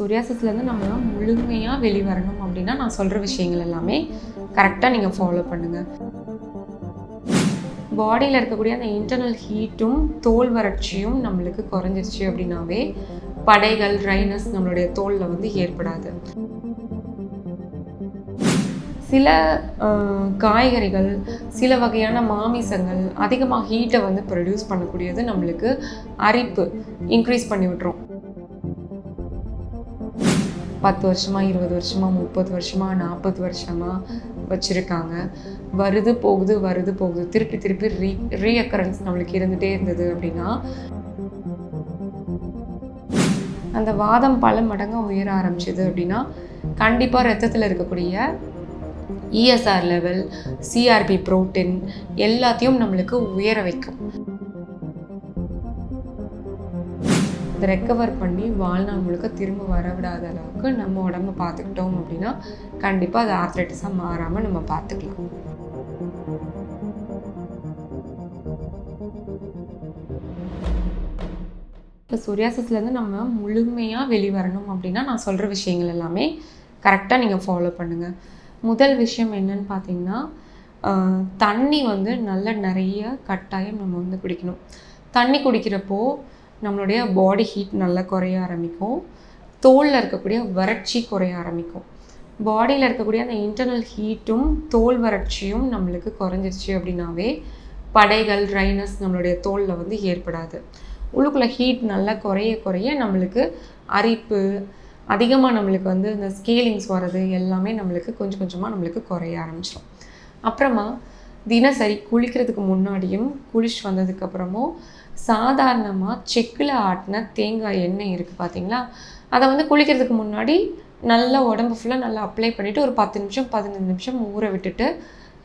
சொரியாசிஸ்லேருந்து நம்மளாம் முழுமையாக வெளிவரணும் அப்படின்னா நான் சொல்கிற விஷயங்கள் எல்லாமே கரெக்டாக நீங்கள் ஃபாலோ பண்ணுங்கள் பாடியில் இருக்கக்கூடிய அந்த இன்டர்னல் ஹீட்டும் தோல் வறட்சியும் நம்மளுக்கு குறைஞ்சிருச்சு அப்படின்னாவே படைகள் ட்ரைனஸ் நம்மளுடைய தோலில் வந்து ஏற்படாது. சில காய்கறிகள் சில வகையான மாமிசங்கள் அதிகமாக ஹீட்டை வந்து ப்ரொடியூஸ் பண்ணக்கூடியது நம்மளுக்கு அரிப்பு. இன்க்ரீஸ் பண்ணி விட்டுரும். பத்து வருஷமாக இருபது வருஷமாக முப்பது வருஷமாக நாற்பது வருஷமாக வச்சுருக்காங்க. வருது போகுது வருது போகுது. திருப்பி திருப்பி ரீ ரீஅக்கரன்ஸ் நம்மளுக்கு இருந்துகிட்டே இருந்தது அப்படின்னா அந்த வாதம் பல மடங்கு உயர ஆரம்பிச்சது அப்படின்னா கண்டிப்பாக ரத்தத்தில் இருக்கக்கூடிய இஎஸ்ஆர் லெவல் சிஆர்பி புரோட்டின் எல்லாத்தையும் நம்மளுக்கு உயர வைக்கும். அதை ரெக்கவர் பண்ணி வாழ்நாள் முழுக்க திரும்ப வரவிடாத அளவுக்கு நம்ம உடம்ப பார்த்துக்கிட்டோம் அப்படின்னா கண்டிப்பாக அது ஆர்த்ரைட்டிஸாக மாறாமல் நம்ம பார்த்துக்கலாம். இப்போ சொரியாசிஸ்லேருந்து நம்ம முழுமையாக வெளிவரணும் அப்படின்னா நான் சொல்கிற விஷயங்கள் எல்லாமே கரெக்டாக நீங்கள் ஃபாலோ பண்ணுங்கள் முதல் விஷயம் என்னன்னு பார்த்தீங்கன்னா தண்ணி வந்து நல்ல நிறைய கட்டாயம் நம்ம வந்து குடிக்கணும். தண்ணி குடிக்கிறப்போ நம்மளுடைய பாடி ஹீட் நல்லா குறைய ஆரம்பிக்கும். தோலில் இருக்கக்கூடிய வறட்சி குறைய ஆரம்பிக்கும். பாடியில் இருக்கக்கூடிய அந்த இன்டர்னல் ஹீட்டும் தோல் வறட்சியும் நம்மளுக்கு குறைஞ்சிருச்சு அப்படின்னாவே படைகள் ட்ரைனஸ் நம்மளுடைய தோலில் வந்து ஏற்படாது. உள்ளுக்குள்ள ஹீட் நல்லா குறைய குறைய நம்மளுக்கு அரிப்பு அதிகமாக நம்மளுக்கு வந்து இந்த ஸ்கேலிங்ஸ் வர்றது எல்லாமே நம்மளுக்கு கொஞ்சம் கொஞ்சமாக நம்மளுக்கு குறைய ஆரம்பிச்சிடும் அப்புறமா தினசரி குளிக்கிறதுக்கு முன்னாடியும் குளிச்சு வந்ததுக்கப்புறமும் சாதாரணமாக செக்கில் ஆட்டின தேங்காய் எண்ணெய் இருக்குது பார்த்தீங்களா அதை வந்து குளிக்கிறதுக்கு முன்னாடி நல்லா உடம்பு ஃபுல்லாக நல்லா அப்ளை பண்ணிவிட்டு ஒரு பத்து நிமிஷம் பதினஞ்சு நிமிஷம் ஊற விட்டுட்டு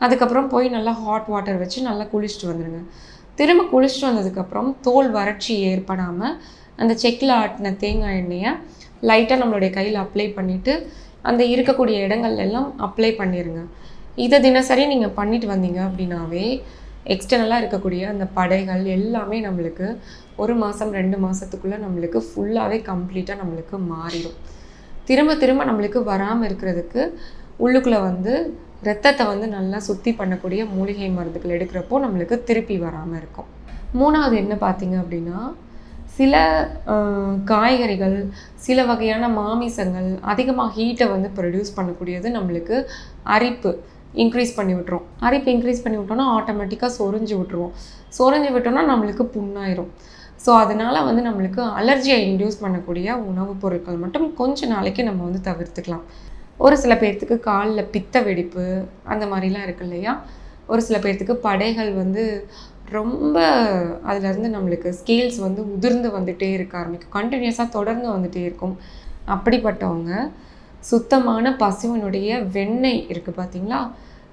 அதுக்கப்புறம் போய் நல்லா ஹாட் வாட்டர் வச்சு நல்லா குளிச்சுட்டு வந்துடுங்க திரும்ப குளிச்சுட்டு வந்ததுக்கப்புறம் தோல் வறட்சி ஏற்படாமல் அந்த செக்கில் ஆட்டின தேங்காய் எண்ணெயை லைட்டாக நம்மளுடைய கையில் அப்ளை பண்ணிவிட்டு அந்த இருக்கக்கூடிய இடங்கள்ல எல்லாம் அப்ளை பண்ணிடுங்க இதை தினசரி நீங்கள் பண்ணிட்டு வந்தீங்க அப்படின்னாவே எக்ஸ்டர்னலாக இருக்கக்கூடிய அந்த படைகள் எல்லாமே நம்மளுக்கு ஒரு மாதம் ரெண்டு மாதத்துக்குள்ளே நம்மளுக்கு ஃபுல்லாகவே கம்ப்ளீட்டாக நம்மளுக்கு மாறிடும் திரும்ப திரும்ப நம்மளுக்கு வராமல் இருக்கிறதுக்கு உள்ளுக்குள்ளே வந்து ரத்தத்தை வந்து நல்லா சுத்தி பண்ணக்கூடிய மூலிகை மருந்துகள் எடுக்கிறப்போ நம்மளுக்கு திருப்பி வராமல் இருக்கும். மூணாவது என்ன பார்த்தீங்க அப்படின்னா சில காய்கறிகள் சில வகையான மாமிசங்கள் அதிகமாக ஹீட்டை வந்து ப்ரொடியூஸ் பண்ணக்கூடியது நம்மளுக்கு அரிப்பு. இன்க்ரீஸ் பண்ணி விட்டுரும். அரிப்பு இன்க்ரீஸ் பண்ணி விட்டோம்னா ஆட்டோமேட்டிக்காக சொரிஞ்சு விட்டுருவோம். சொரிஞ்சு விட்டோம்னா நம்மளுக்கு புண்ணாயிரும். ஸோ அதனால் வந்து நம்மளுக்கு அலர்ஜியை இன்டியூஸ் பண்ணக்கூடிய உணவுப் பொருட்கள் மட்டும் கொஞ்ச நாளைக்கு நம்ம வந்து தவிர்த்துக்கலாம். ஒரு சில பேர்த்துக்கு காலில் பித்த வெடிப்பு அந்த மாதிரிலாம் இருக்கு இல்லையா? ஒரு சில பேர்த்துக்கு படைகள் வந்து ரொம்ப அதுலேருந்து நம்மளுக்கு ஸ்கேல்ஸ் வந்து உதிர்ந்து வந்துட்டே இருக்க ஆரம்பிக்கும். கண்டினியூஸாக தொடர்ந்து வந்துகிட்டே இருக்கும். அப்படிப்பட்டவங்க சுத்தமான பசுவினுடைய வெண்ணெய் இருக்குது பார்த்தீங்களா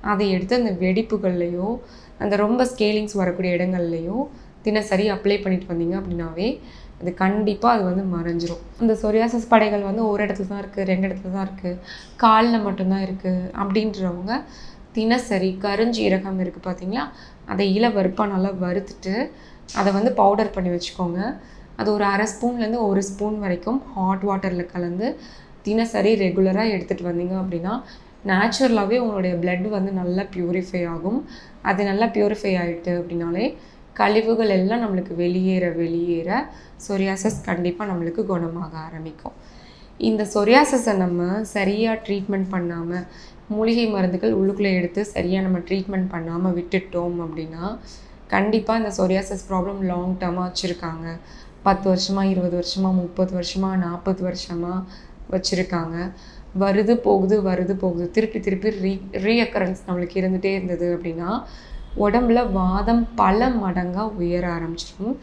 அதை எடுத்து அந்த வெடிப்புகள்லையோ அந்த ரொம்ப ஸ்கேலிங்ஸ் வரக்கூடிய இடங்கள்லையோ தினசரி அப்ளை பண்ணிட்டு வந்தீங்க அப்படின்னாவே அது கண்டிப்பாக அது வந்து மறைஞ்சிரும். இந்த சொரியாசஸ் படைகள் வந்து ஒரு இடத்துல தான் இருக்குது ரெண்டு இடத்துல தான் இருக்குது காலில் மட்டும்தான் இருக்குது அப்படின்றவங்க தினசரி கருஞ்சீரகம் இருக்குது பார்த்தீங்களா அதை இல வறுப்பாக நல்லா வறுத்துட்டு அதை வந்து பவுடர் பண்ணி வச்சுக்கோங்க. அது ஒரு அரை ஸ்பூன்லேருந்து ஒரு ஸ்பூன் வரைக்கும் ஹாட் வாட்டரில் கலந்து தினசரி ரெகுலராக எடுத்துகிட்டு வந்தீங்க அப்படின்னா நேச்சுரலாகவே உங்களுடைய பிளட் வந்து நல்லா ப்யூரிஃபை ஆகும். அது நல்லா ப்யூரிஃபை ஆகிட்டு அப்படின்னாலே கழிவுகள் எல்லாம் நம்மளுக்கு வெளியேற வெளியேற சொரியாசஸ் கண்டிப்பாக நம்மளுக்கு குணமாக ஆரம்பிக்கும். இந்த சொரியாசஸை நம்ம சரியாக ட்ரீட்மெண்ட் பண்ணாமல் மூலிகை மருந்துகள் உள்ளுக்குள்ளே எடுத்து சரியாக நம்ம ட்ரீட்மெண்ட் பண்ணாமல் விட்டுட்டோம் அப்படின்னா கண்டிப்பாக இந்த சொரியாசஸ் ப்ராப்ளம் லாங் டேர்மாக வச்சுருக்காங்க. பத்து வருஷமாக இருபது வருஷமாக முப்பது வருஷமாக நாற்பது வருஷமாக வச்சுருக்காங்க. வருது போகுது வருது போகுது. திருப்பி திருப்பி ரீ ரீஅக்கரன்ஸ் நம்மளுக்கு இருந்துகிட்டே இருந்தது அப்படின்னா உடம்புல வாதம் பல மடங்காக உயர ஆரம்பிச்சிடும்.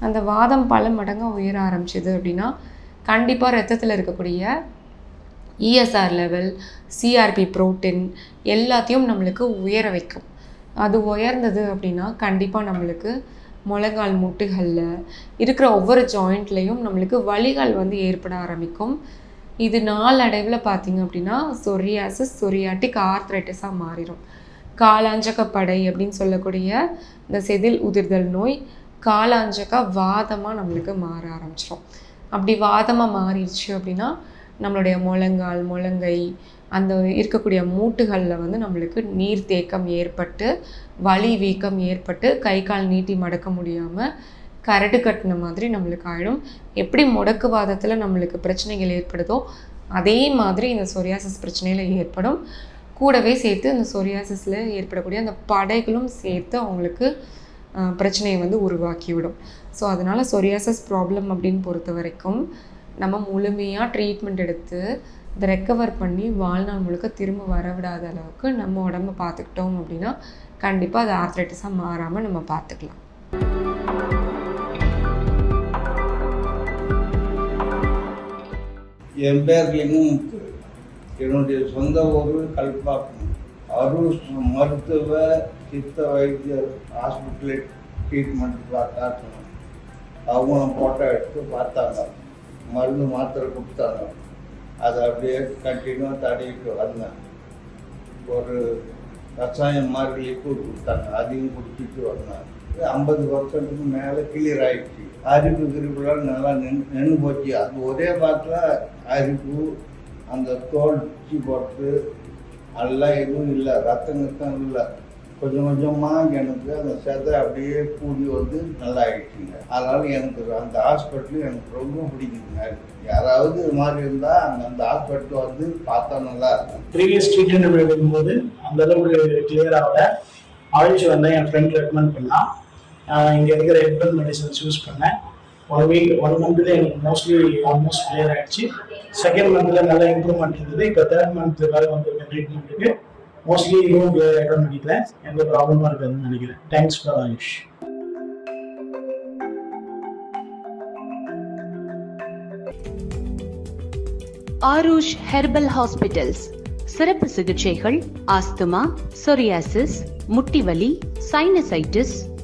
அந்த வாதம் பல மடங்காக உயர ஆரம்பிச்சது அப்படின்னா கண்டிப்பாக ரத்தத்தில் இருக்கக்கூடிய இஎஸ்ஆர் லெவல் சிஆர்பி புரோட்டீன் எல்லாத்தையும் நம்மளுக்கு உயர வைக்கும். அது உயர்ந்தது அப்படின்னா கண்டிப்பாக நம்மளுக்கு முழங்கால் முட்டுகளில் இருக்கிற ஒவ்வொரு ஜாயிண்ட்லேயும் நம்மளுக்கு வலிகள் வந்து ஏற்பட ஆரம்பிக்கும். இது நாளடைவில் பார்த்தீங்க அப்படின்னா சொரியாசிஸ் சொரியாட்டிக் ஆர்த்ரைட்டிஸாக மாறிடும் காலாஞ்சக படை அப்படின்னு சொல்லக்கூடிய இந்த செதில் உதிர்தல் நோய் காலாஞ்சக வாதமாக நம்மளுக்கு மாற ஆரம்பிச்சிடும் அப்படி வாதமாக மாறிடுச்சு அப்படின்னா நம்மளுடைய முழங்கால் முழங்கை அந்த இருக்கக்கூடிய மூட்டுகளில் வந்து நம்மளுக்கு நீர் தேக்கம் ஏற்பட்டு வலி வீக்கம் ஏற்பட்டு கை கால் நீட்டி மடக்க முடியாமல் கரடு கட்டின மாதிரி நம்மளுக்கு ஆகிடும் எப்படி முடக்குவாதத்தில் நம்மளுக்கு பிரச்சனைகள் ஏற்படுதோ அதே மாதிரி இந்த சொரியாசிஸ் பிரச்சனையில் ஏற்படும். கூடவே சேர்த்து இந்த சொரியாசிஸில் ஏற்படக்கூடிய அந்த படைகளும் சேர்த்து அவங்களுக்கு பிரச்சனையை வந்து உருவாக்கிவிடும். ஸோ அதனால் சொரியாசஸ் ப்ராப்ளம் அப்படின்னு பொறுத்த வரைக்கும் நம்ம முழுமையாக ட்ரீட்மெண்ட் எடுத்து இதை ரெக்கவர் பண்ணி வாழ்நாள் முழுக்க திரும்ப வரவிடாத அளவுக்கு நம்ம உடம்ப பார்த்துக்கிட்டோம் அப்படின்னா கண்டிப்பாக அது ஆர்த்ரைட்டிஸாக மாறாமல் நம்ம பார்த்துக்கலாம். என் பேர்லேயும் லிங்கமுத்து என்னுடைய சொந்த ஊர் கல்பாக்கம் அரூர் மருத்துவ சித்த வைத்தியர் ஹாஸ்பிட்டலில் ட்ரீட்மெண்ட் காட்டணும் அவங்களும் ஃபோட்டோ எடுத்து பார்த்தாங்க. மருந்து மாத்திரை கொடுத்தாங்க. அதை அப்படியே கண்டினியூவாக தடவிட்டு வந்தேன். ஒரு கஷாயம் மாதிரி லிக்விட் கொடுத்தாங்க. அதையும் குடிச்சிட்டு வந்தேன். ஐம்பது பர்சன்ட்டுக்கு மேலே கிளியர் ஆகிடுச்சு அரிப்பு கிரிப்புலாம் நல்லா நின்று நின்று போச்சு. அது ஒரே பாட்டில் அரிப்பு அந்த தோல் பிச்சு போட்டு எல்லாம் எதுவும் இல்லை ரத்தம் ரத்தம் இல்லை. கொஞ்சம் கொஞ்சமாக எனக்கு அந்த செதை அப்படியே கூடி வந்து நல்லா ஆகிடுச்சுங்க அதனால் எனக்கு அந்த ஹாஸ்பிட்டல் எனக்கு ரொம்ப பிடிக்குதுங்க யாராவது இது மாதிரி இருந்தால் அந்த அந்த ஹாஸ்பிட்டல் வந்து பார்த்தா நல்லா இருக்கும். ப்ரீவியஸ் ட்ரீட்மெண்ட் எடுக்கும்போது அந்த அளவுக்கு கிளியர் ஆகல. ஆயில்ஸ் வந்தேன். என் ஃப்ரெண்ட் ரெக்கமெண்ட் பண்ணால் இங்கே இருக்கிற ஹெர்பல் மெடிசன்ஸ் யூஸ் பண்ணேன். ஒன் வீக் ஒன் மந்த்ல எனக்கு மோஸ்ட்லி ஆல்மோஸ்ட் கிளியர் ஆயிடுச்சு. செகண்ட் மந்த்ல நல்லா இம்ப்ரூவ்மெண்ட் இருந்தது. இப்போ தேர்ட் மந்த் வேலை வந்திருக்க ட்ரீட்மெண்ட்டுக்கு மோஸ்ட்லி இதுவும் கிளியர் ஆகிடும்னு நினைக்கிறேன். எந்த ப்ராப்ளமாக இருக்காதுன்னு நினைக்கிறேன். Thanks for Ayush Aarush herbal hospitals சிறப்பு சிகிச்சைகள் ஆஸ்துமா சொரியாசிஸ் முட்டிவலி சைனசைட்டிஸ்